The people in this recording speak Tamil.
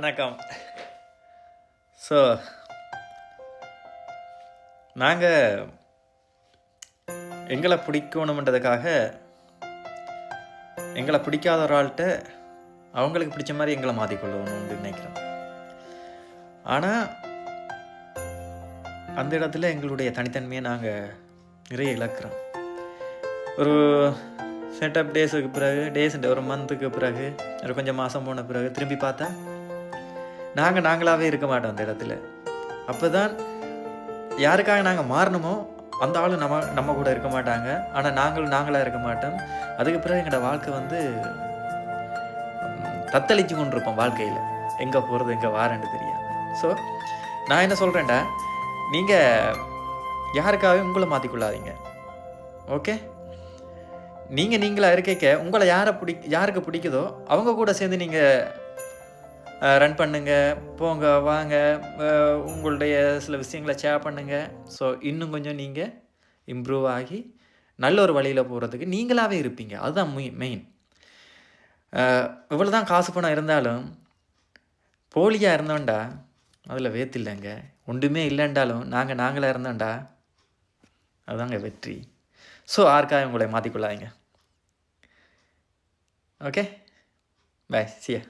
வணக்கம். ஸோ நாங்கள் எங்களை பிடிக்கணுமன்றதுக்காக எங்களை பிடிக்காத ஒரு ஆள்கிட்ட அவங்களுக்கு பிடிச்ச மாதிரி எங்களை மாற்றிக்கொள்ளணும்னு நினைக்கிறோம். ஆனால் அந்த இடத்துல எங்களுடைய தனித்தன்மையை நாங்கள் நிறைய இழக்கிறோம். ஒரு செட்டப் டேஸுக்கு பிறகு டேஸ் ஒரு மந்த்துக்கு பிறகு ஒரு கொஞ்சம் மாதம் போன பிறகு திரும்பி பார்த்தா நாங்கள் நாங்களாகவே இருக்க மாட்டோம் அந்த இடத்துல. அப்போ தான் யாருக்காக நாங்கள் மாறணுமோ அந்த ஆளும் நம்ம நம்ம கூட இருக்க மாட்டாங்க. ஆனால் நாங்களும் நாங்களாக இருக்க மாட்டோம். அதுக்கு பிறகு எங்களோட வாழ்க்கை வந்து ம், தத்தளிச்சு கொண்டிருப்போம் வாழ்க்கையில். எங்கே போகிறது எங்கே வாரேன்னு தெரியாது ஸோ நான் என்ன சொல்கிறேன்டா நீங்கள் யாருக்காகவே உங்களை மாற்றிக்கொள்ளாதீங்க ஓகே நீங்கள் நீங்களாக இருக்கைக்க உங்களை யாரை பிடி யாருக்கு பிடிக்குதோ அவங்க கூட சேர்ந்து நீங்கள் ரன் பண்ணுங்க போங்க வாங்க உங்களுடைய சில விஷயங்களை ஷேர் பண்ணுங்க. ஸோ இன்னும் கொஞ்சம் நீங்கள் இம்ப்ரூவ் ஆகி நல்ல ஒரு வழியில் போகிறதுக்கு நீங்களாகவே இருப்பீங்க. அதுதான் மெயின் இவ்வளோ தான் காசு பணம் இருந்தாலும் போலியாக இருந்தோண்டா அதில் வேத்தில்லைங்க ஒன்றுமே இல்லைன்றாலும் நாங்கள் நாங்களாக இருந்தோண்டா அதுதாங்க வெற்றி. ஸோ ஆர்க்காக உங்களை மாற்றிக்கொள்ளாதீங்க ஓகே பாய் சியா